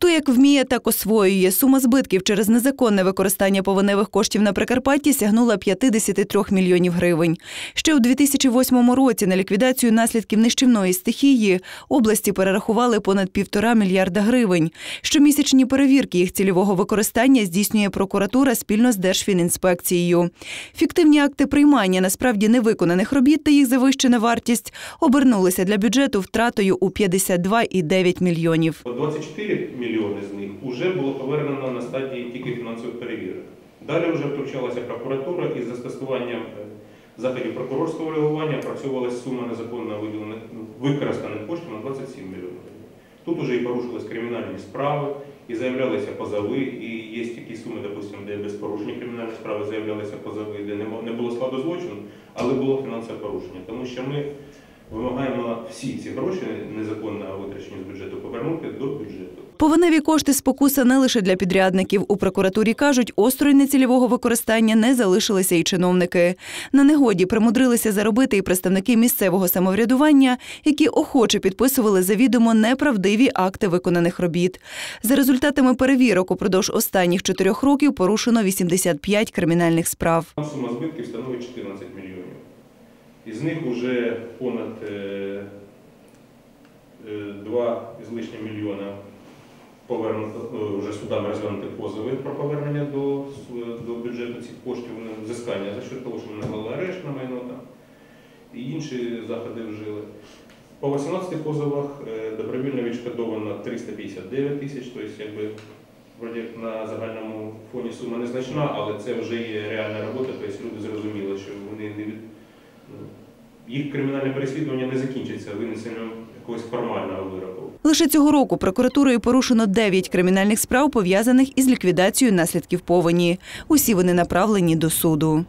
Хто як вміє, так освоює. Сума збитків через незаконне використання повеневих коштів на Прикарпатті сягнула 53 мільйонів гривень. Ще у 2008 році на ліквідацію наслідків нищівної стихії області перерахували понад півтора мільярда гривень. Щомісячні перевірки їх цільового використання здійснює прокуратура спільно з Держфінінспекцією. Фіктивні акти приймання насправді невиконаних робіт та їх завищена вартість обернулися для бюджету втратою у 52,9 мільйонів. 24 мільйони з них вже було повернено на стадії тільки фінансових перевірок. Далі вже включалася прокуратура і з застосуванням е, заходів прокурорського реагування працювалася сума незаконно виділених використаних коштів на 27 мільйонів. Тут вже і порушились кримінальні справи, і заявлялися позови, і є такі суми, допустимо, де без порушення кримінальної справи заявлялися позови, де не було складу злочину, але було фінансове порушення. Тому що ми вимагаємо всі ці гроші незаконно витрачені з бюджету повернути до бюджету. Повеневі кошти спокуса не лише для підрядників. У прокуратурі кажуть, острої нецільового використання не залишилися і чиновники. На негоді примудрилися заробити і представники місцевого самоврядування, які охоче підписували завідомо неправдиві акти виконаних робіт. За результатами перевірок упродовж останніх чотирьох років порушено 85 кримінальних справ. Сума збитків становить 14 мільйонів. Із них вже понад е, 2 з лишнім мільйона повернуто, е, вже судами розглянути позови про повернення до, до бюджету цих коштів, взискання за що того, що вони наклали арешт на майно там, і інші заходи вжили. По 18 позовах е, добровільно відшкодовано 359 тисяч, тобто якби на загальному фоні сума незначна, але це вже є реальна робота, тобто люди зрозуміли, що вони не від ну, їх кримінальне переслідування не закінчиться винесенням якогось формального вироку. Лише цього року прокуратурою порушено 9 кримінальних справ, пов'язаних із ліквідацією наслідків повені. Усі вони направлені до суду.